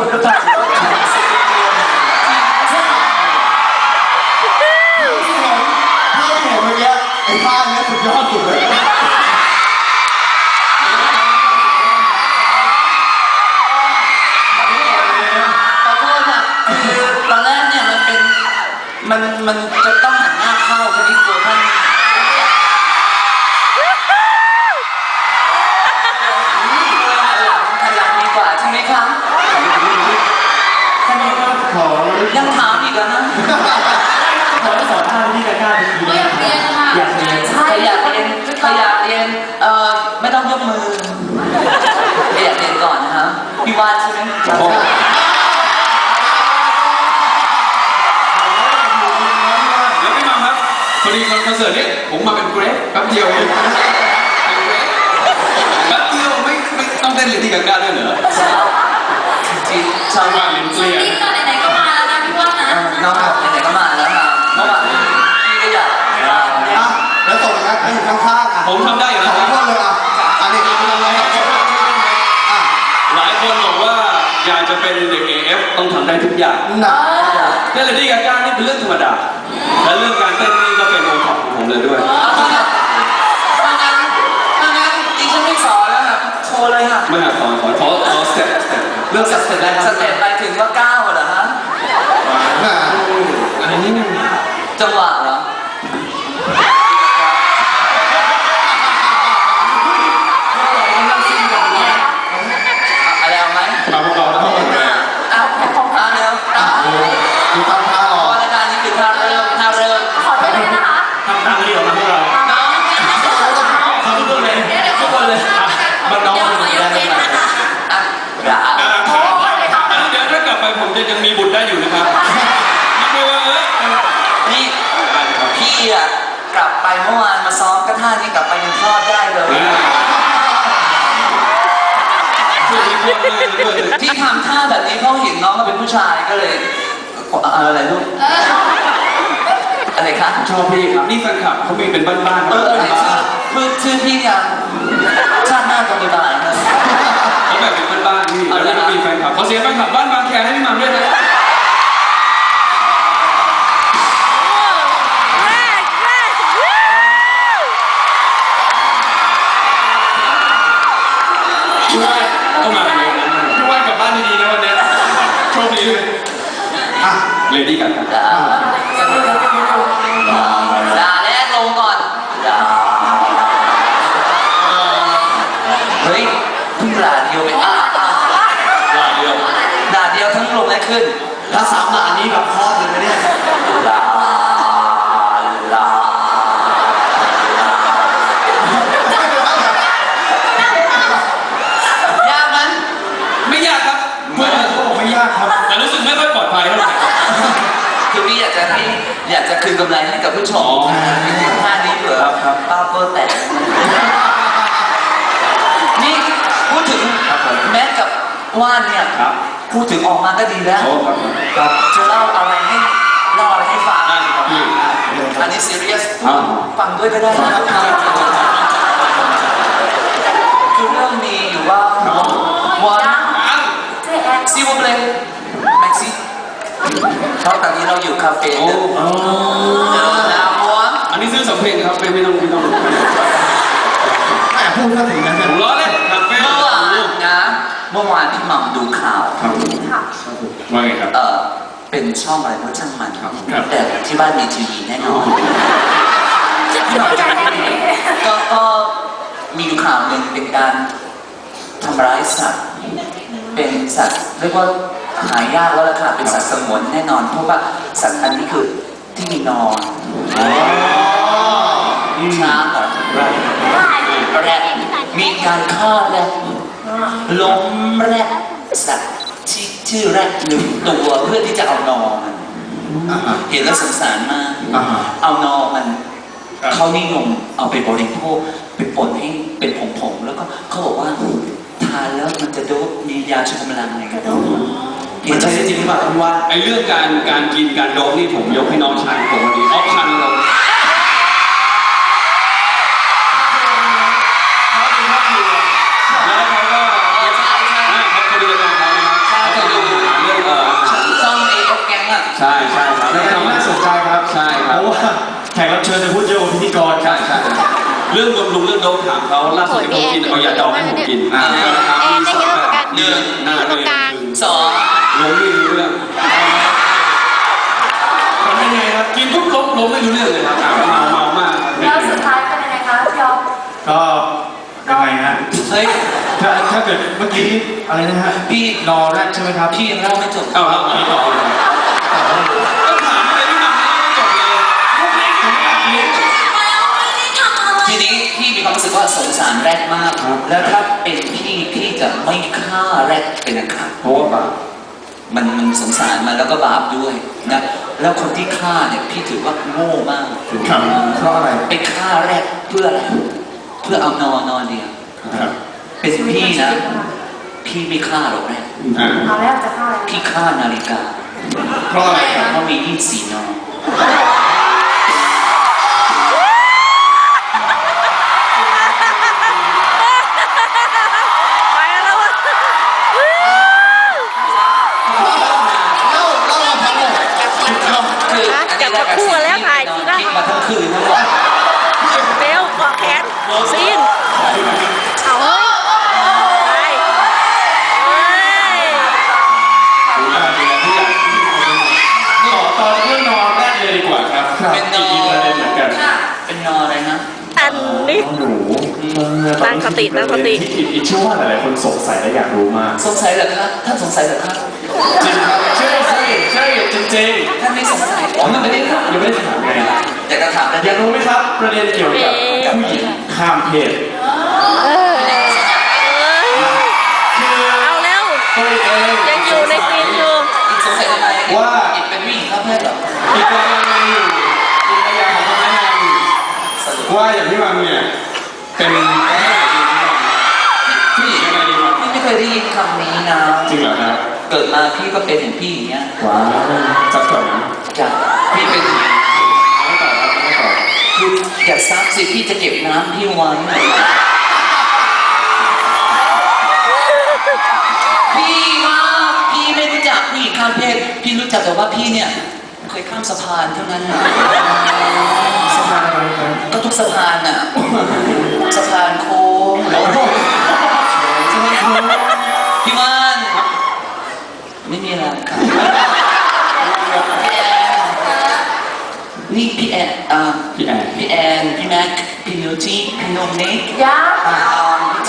คนหรือเปล่าถ้าเห็นเมื่อกี้ไอ้ท่าเนี้ยสุดยอดสุดเลย เรียนเอ่อไม่ต้องยกมือใครอยากเรียนก่อนนะฮะพี่วานใช่ไหมโอ้เดี๋ยวพี่มัมครับพอดีคอนเสิร์ตนี้ผมมาเป็นเกรฟแป๊บเดียวเองเป็นเกรฟแป๊บเดียวไม่ไม่ต้องเต้นเลยที่กาก้าด้วยเหรอเช้าจริงเช้าว่าลิ้นเปลี่ยนนี่ก็ไหนๆก็มาแล้วนะพี่ว่านะน้องไหน อยากจะเป็นเด็ก AF ต้องทำได้ทุกอย่างหนักเต้นเลยที่กาก้านี่เป็นเรื่องธรรมดา และเรื่องการเต้นนี่ก็เป็นโอท็อปของผมเลยด้วยเอาถ้างั้นถ้างั้นถ้างั้นดิฉันไม่สอนแล้วครับโชว์เลยค่ะ ไม่หัดสอนขอขอขอสเต็ปสเต็ป เรื่องสเต็ปอะไรสเต็ปไปถึง ผมจะยังมีบุตรได้อยู่นะครับไม่ว่าเออนี่ได้ครับพี่อะกลับไปเมื่อวานมาซ้อมก็ท่านี้กลับไปยังคลอดได้เลยช่วยช่วยเลยด้วยที่ทำท่าแบบนี้เพราะเห็นน้องเขาเป็นผู้ชายก็เลยเอ่ออะไรลูกเอออะไรคะชอบพี่ครับนี่แฟนคลับเขามีเป็นบ้านๆเออเออไหนชื่อชื่อชื่อพี่ยังชาติหน้าก็มีบายนะเขาแบบ เป็นบ้านๆนี่แล้วก็มีแฟนคลับขอเสียงแฟนคลับบ้านบางแคให้พี่หมัมด้วยนะ พูดถึงออกมาก็ดีแล้วโอ้ครับครับจะเล่าอะไรให้เล่าอะไรให้ฟังได้ครับพี่อันนี้ซีเรียสอ้าวฟังด้วยก็ได้นะครับคือเรื่องมีอยู่ว่าวันอ้าวเจ๊แอนซีวเพลงแม็กซี่เพราะตอนนี้เราอยู่คาเฟ่โอ้เเมื่อวานที่หม่ำดูข่าวครับว่าไงครับ เออเป็นช่องอะไรก็ช่างมันครับ แต่ที่บ้านมีทีวีแน่นอนที่หม่ำจะมีก็ก็มีอยู่ข่าวหนึ่งเป็นการทำร้ายสัตว์ เป็นสัตว์เรียกว่าหายากแล้วล่ะค่ะเป็นสัตว์สงวนแน่นอนเพราะว่าสัตว์อันนี้คือที่มีนอนช้างกับแรดมีการฆ่าแรด ล้มแรดสัตว์ที่ชื่อแรดหนึ่งตัวเพื่อที่จะเอานอมันอะอะเห็นแล้วสงสารมากอ่าฮะเอานอมันครับเขานิยมเอาไปบริโภคไปป่นให้เป็นผงๆแล้วก็เขาบอกว่าทานแล้วมันจะโดบมียาชูกำลังอะไรกันเห็มันนใช่ใช่จริงหรือเปล่าพี่ว่าไอเรื่องการการกินการโดบนี่ผมยกให้น้องชายผมวันนี้ออฟชันเรา ครับในอันนี้น่าสนใจครับใช่ครับ เพราะว่าแขกรับเชิญจะพูดเยอะกว่าพิธีกรใช่ใช่เรื่องดมลุงเรื่องโดมถามเขาล่าสุดที่ผมกินเอายาดองให้ผมกินอ่าแอนได้เยอะเหมือนกันหนึ่งหน้าตรงกลางสองล้มไม่รู้เรื่องทำยังไงครับกินปุ๊บล้มล้มไม่รู้เรื่องเลยครับเมาเมามากแล้วสุดท้ายเป็นยังไงคะพี่อ๊อฟก็ยังไงฮะเฮ้ยถ้าถ้าเกิดเมื่อกี้อะไรนะฮะพี่นอแรกใช่ไหมครับพี่ยังเล่าไม่จบเอาครับพี่ต่อาสงสารแรดมากแล้วถ้าเป็นพี่พี่จะไม่ฆ่าแรดเป็นอันขาดเพราะว่าบาปมันมันสงสารมันแล้วก็บาปด้วยนะแล้วคนที่ฆ่าเนี่ยพี่ถือว่าโง่มากครับเพราะอะไรไปฆ่าแรดเพื่ออะไรเพื่อเอานอนนอนเดียวครับเป็นพี่นะ พี่ไม่ฆ่าหรอกแรดอ่าเอาแล้วจะฆ่าอะไรพี่ฆ่านาฬิกา เพราะอะไรครับเพราะมียี่สีนอนะแขนซีนเอาเฮ้ยไปเฮ้ยดูแลดูแลทุกอย่างต่อต่อเรื่องนอนแรกเลยดีกว่าครับเป็นนออีกประเด็นเหมือนกันเป็นนอนอะไรนะ อันนี้หนูตั้งสติตั้งสติ ที่อิดอิดเชื่อว่าหลายๆคนสงสัยและอยากรู้มาก สงสัยเหรอครับท่านสงสัยเหรอครับจริงครับใช่ใช่ใช่จริงจริงท่านไม่สงสัยอ๋อมันไม่ได้ถามๆยังไม่ได้ถามไงอยากจะถามแต่อยากรู้ไหมครับ ประเด็นเกี่ยวกับ ผู้หญิงข้ามเพศเออเอ้ยคือเอาแล้วตัวเองยังอยู่ในซีนอยู่อีกสงสัยทำไมว่าอีกเป็นผู้หญิงข้ามเพศเหรออีกกรณีอยู่อีกระยะของพนักงานอยู่สรุปว่าอย่างพี่มังเนี่ยเป็นผู้หญิงยังไงดีครับพี่ไม่เคยได้ยินคำนี้นะจริงเหรอครับเกิดมาพี่ก็เป็นอย่างพี่อย่างเงี้ยว้าวจัดก่อนนะจากพี่เป็น ไม่ต่อครับไม่ต่อ คื อย่าซักสิพี่จะเก็บน้ำพี่ไว้ พี่ว่าพี่ไม่รู้จักผู้หญิงข้ามเพศ พี่รู้จักแต่ว่าพี่เนี่ย เคยข้ามสะพานเท่านั้นนะสะพานอะไรครับก็ทุกสะพานน่ะ สะพานโค้งสะพานโค้งพี่ว่านไม่มีอะไรครับพี่แอน นี่พี่แอนอ่าพี่แอน พี่แอนพี่แม็กพี่นิวจีพี่นงนิกยาอ่าพี่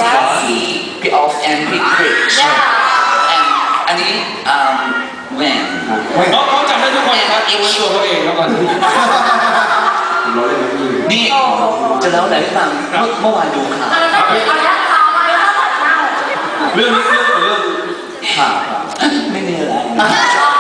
ทีพี่พี่ออฟแอนพี่คริสยาแอนอันนี้อ่าแหวนเขาเขาจำได้ทุกคนครับยกเว้นตัวเขาเองแล้วก่อนเราเล่นแบบนี้นี่จะเล่าอะไรให้ฟังเมื่อเมื่อวานดูข่าวอันนั้นก็คือเอายัดข่าวมาแล้วก็เน่าเรื่องนี้เรื่องเป็นเรื่องข่าวไม่มีอะไรอ๋อ